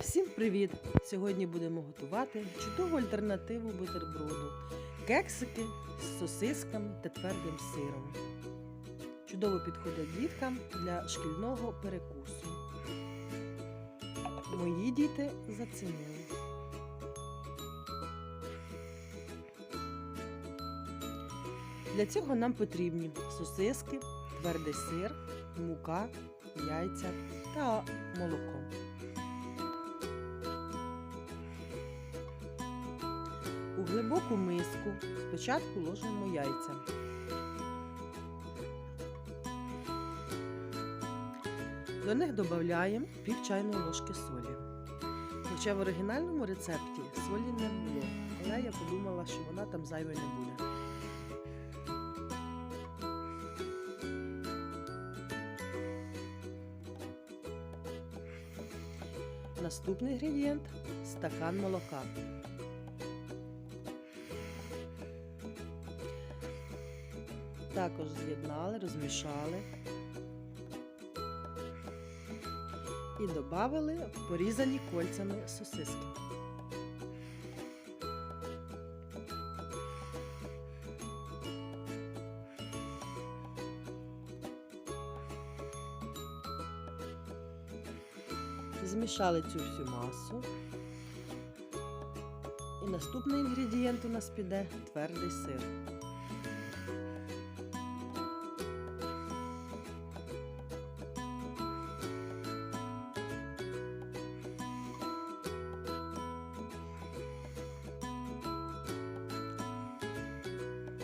Всім привіт! Сьогодні будемо готувати чудову альтернативу бутерброду. Кексики з сосисками та твердим сиром. Чудово підходять діткам для шкільного перекусу. Мої діти зацінили. Для цього нам потрібні сосиски, твердий сир, мука, яйця та молоко. Глибоку миску спочатку ложимо яйця. До них додаємо пів чайної ложки солі. Хоча в оригінальному рецепті солі не було, але я подумала, що вона там зайвою не буде. Наступний інгредієнт стакан молока. Також з'єднали, розмішали і додали порізані кольцями сосиски. Змішали цю всю масу. І наступний інгредієнт у нас піде твердий сир.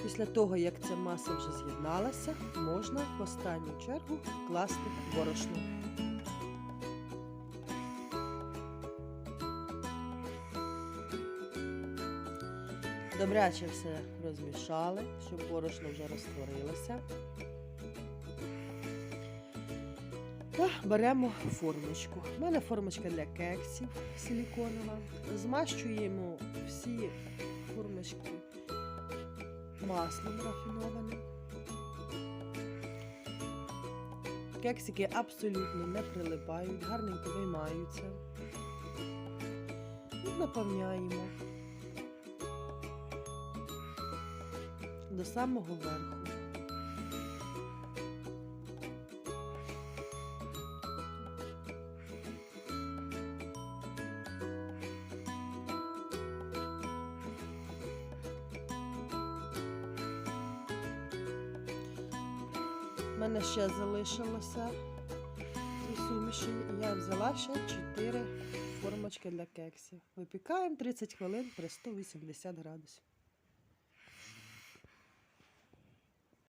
Після того, як ця маса вже з'єдналася, можна в останню чергу класти борошно. Добряче все розмішали, щоб борошно вже розтворилося. Та беремо формочку. У мене формочка для кексів силіконова. Змащуємо всі формочки маслом рафінованим. Кексики абсолютно не прилипають, гарненько виймаються. Наповняємо до самого верху. Мене ще залишилося у суміші, я взяла ще 4 формочки для кексів. Випікаємо 30 хвилин при 180 градусів.